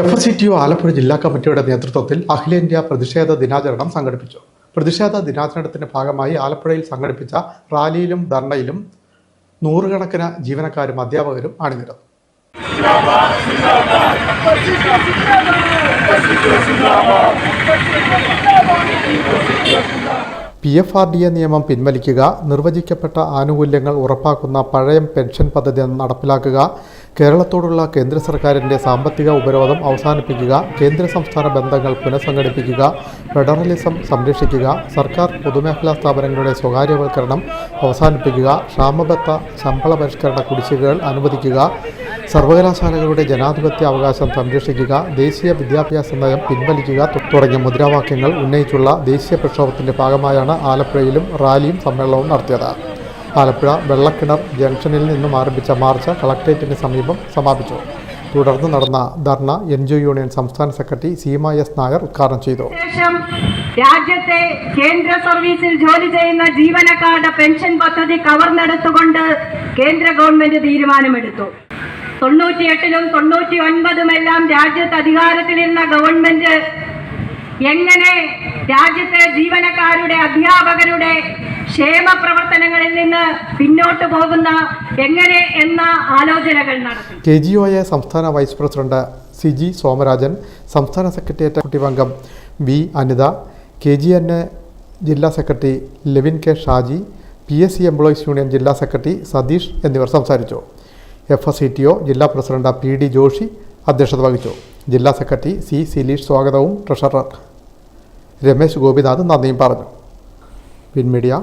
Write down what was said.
F S C T O Alappuzha ജില്ലാ കമ്മിറ്റിയുടെ നേതൃത്വത്തിൽ അഖിലേന്ത്യാ പ്രതിഷേധ ദിനാചരണം സംഘടിപ്പിച്ചു. പ്രതിഷേധ ദിനാചരണത്തിന്റെ ഭാഗമായി ആലപ്പുഴയിൽ സംഘടിപ്പിച്ച റാലിയിലും ധർണയിലും നൂറുകണക്കിന് ജീവനക്കാരും അധ്യാപകരും അണിനിരന്നു. P F R D A നിയമം പിൻവലിക്കുക നിർവചിക്കപ്പെട്ട ആനുകൂല്യങ്ങൾ ഉറപ്പാക്കുന്ന പഴയ പെൻഷൻ പദ്ധതി നടപ്പിലാക്കുക കേരളത്തോടുള്ള കേന്ദ്ര സർക്കാരിന്റെ സാമ്പത്തിക ഉപരോധം അവസാനിപ്പിക്കുക കേന്ദ്ര സംസ്ഥാന ബന്ധങ്ങൾ പുനഃസംഘടിപ്പിക്കുക ഫെഡറലിസം സംരക്ഷിക്കുക സർക്കാർ പൊതുമേഖലാ സ്ഥാപനങ്ങളുടെ സ്വകാര്യവൽക്കരണം അവസാനിപ്പിക്കുക ക്ഷാമബത്ത ശമ്പള പരിഷ്കരണ കുടിശ്ശികകൾ അനുവദിക്കുക സർവകലാശാലകളുടെ ജനാധിപത്യ അവകാശം സംരക്ഷിക്കുക ദേശീയ വിദ്യാഭ്യാസ നയം പിൻവലിക്കുക തുടങ്ങിയ മുദ്രാവാക്യങ്ങൾ ഉന്നയിച്ചുള്ള ദേശീയ പ്രക്ഷോഭത്തിന്റെ ഭാഗമായാണ് ആലപ്പുഴയിലും റാലിയും സമ്മേളനവും നടത്തിയത്. ആലപ്പുഴ വെള്ളക്കിണർ ജംഗ്ഷനിൽ നിന്നും ആരംഭിച്ച മാർച്ച് കളക്ട്രേറ്റിന് സമീപം സമാപിച്ചു. തുടർന്ന് നടന്ന ധർണ എൻ ജി യൂണിയൻ സംസ്ഥാന സെക്രട്ടറി സീമ എസ് നായർ ഉദ്ഘാടനം ചെയ്തു. രാജ്യത്തെ കേന്ദ്ര സർവീസിൽ ജോലി ചെയ്യുന്ന ജീവനക്കാരുടെ പെൻഷൻ പദ്ധതി കവർന്നെടുത്തുകൊണ്ട് കേന്ദ്ര ഗവൺമെന്റ് തീരുമാനമെടുത്തു. തൊണ്ണൂറ്റിയെട്ടിലും തൊണ്ണൂറ്റി ഒൻപതും എല്ലാം രാജ്യത്ത് അധികാരത്തിലിരുന്ന ഗവൺമെന്റ് എങ്ങനെ രാജ്യത്തെ ജീവനക്കാരുടെ അധ്യാപകരുടെ ക്ഷേമ പ്രവർത്തനങ്ങളിൽ നിന്ന് പിന്നോട്ട് പോകുന്ന എങ്ങനെ എന്ന ആലോചനകൾ നടത്തി. കെ ജി ഒ എ സംസ്ഥാന വൈസ് പ്രസിഡന്റ് സിജി സോമരാജൻ സംസ്ഥാന secretariat കുട്ടിവംഗം V Anitha K G N A ജില്ലാ secretary Levin K Shaji P S C employees union ജില്ലാ സെക്രട്ടറി സതീഷ് എന്നിവർ സംസാരിച്ചു. F S C T O ജില്ലാ പ്രസിഡന്റ് പി ഡി ജോഷി അധ്യക്ഷത വഹിച്ചു. ജില്ലാ സെക്രട്ടറി സി സിലീഷ് സ്വാഗതവും ട്രഷറർ രമേശ് ഗോപിനാഥ് നന്ദിയും പറഞ്ഞു. പിൻ മീഡിയ